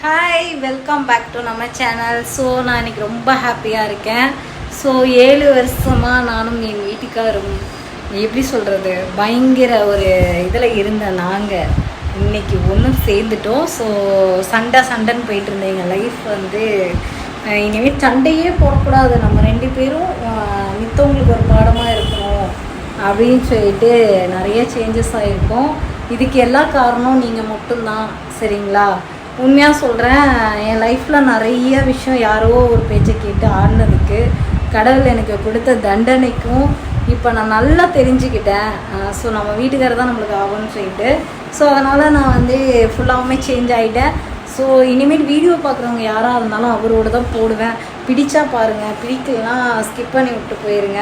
Hi welcome back to நம்ம channel so நான் இன்னைக்கு ரொம்ப ஹாப்பியாக இருக்கேன். ஸோ ஏழு வருஷமாக நானும் என் வீட்டுக்காரும் எப்படி சொல்கிறது பயங்கர ஒரு இதில் இருந்த நாங்கள் இன்னைக்கு ஒன்றும் சேர்ந்துட்டோம். ஸோ சண்டை சண்டைன்னு போயிட்டு இருந்தேன் எங்கள் லைஃப் வந்து இனிமேல் சண்டையே போடக்கூடாது. நம்ம ரெண்டு பேரும் மித்தவங்களுக்கு ஒரு பாடமாக இருக்கணும் அப்படின்னு சொல்லிட்டு நிறைய சேஞ்சஸ் ஆகிருக்கும் இதுக்கு எல்லா காரணம் நீங்கள் மட்டும்தான் சரிங்களா? உண்மையாக சொல்கிறேன் என் லைஃப்பில் நிறைய விஷயம் யாரோ ஒரு பேச்சை கேட்டு ஆடினதுக்கு கடவுள் எனக்கு கொடுத்த தண்டனைக்கும் இப்போ நான் நல்லா தெரிஞ்சுக்கிட்டேன். ஸோ நம்ம வீட்டுக்காரர் தான் நம்மளுக்கு ஆகும்னு சொல்லிட்டு ஸோ அதனால் நான் வந்து ஃபுல்லாகவுமே சேஞ்ச் ஆகிட்டேன் ஸோ இனிமேல் வீடியோ பார்க்குறவங்க யாராக இருந்தாலும் அவரோட தான் போடுவேன். பிடிச்சா பாருங்கள் பிடிக்கலனா ஸ்கிப் பண்ணி விட்டு போயிருங்க.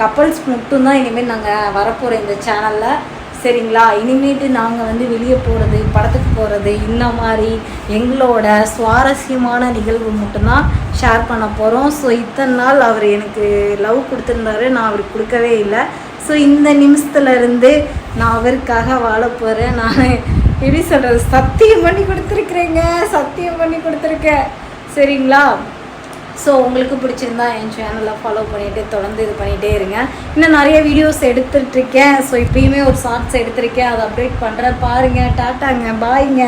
கப்பல்ஸ் மட்டும்தான் இனிமேல் நாங்கள் வரப்போகிறோம் இந்த சேனலில் சரிங்களா? இனிமேட்டு நாங்கள் வந்து வெளியே போகிறது படத்துக்கு போகிறது இந்த மாதிரி எங்களோட சுவாரஸ்யமான நிகழ்வு மட்டும்தான் ஷேர் பண்ண போகிறோம் ஸோ இத்தனை நாள் அவர் எனக்கு லவ் கொடுத்துருந்தாரு. நான் அவருக்கு கொடுக்கவே இல்லை. ஸோ இந்த நிமிஷத்துலேருந்து நான் அவருக்காக வாழ போகிறேன் நான் எப்படி சொல்கிறது சத்தியம் பண்ணி கொடுத்துருக்குறேங்க. சத்தியம் பண்ணி கொடுத்துருக்கேன். சரிங்களா? ஸோ உங்களுக்கு பிடிச்சிருந்தா என் சேனலை ஃபாலோ பண்ணிவிட்டு தொடர்ந்து இது பண்ணிகிட்டே இருங்க. இன்னும் நிறைய வீடியோஸ் எடுத்துகிட்ருக்கேன் ஸோ இப்பயுமே ஒரு ஷார்ட்ஸ் எடுத்திருக்கேன். அதை அப்டேட் பண்ணுறேன் பாருங்கள் டாட்டாங்க. பாய்ங்க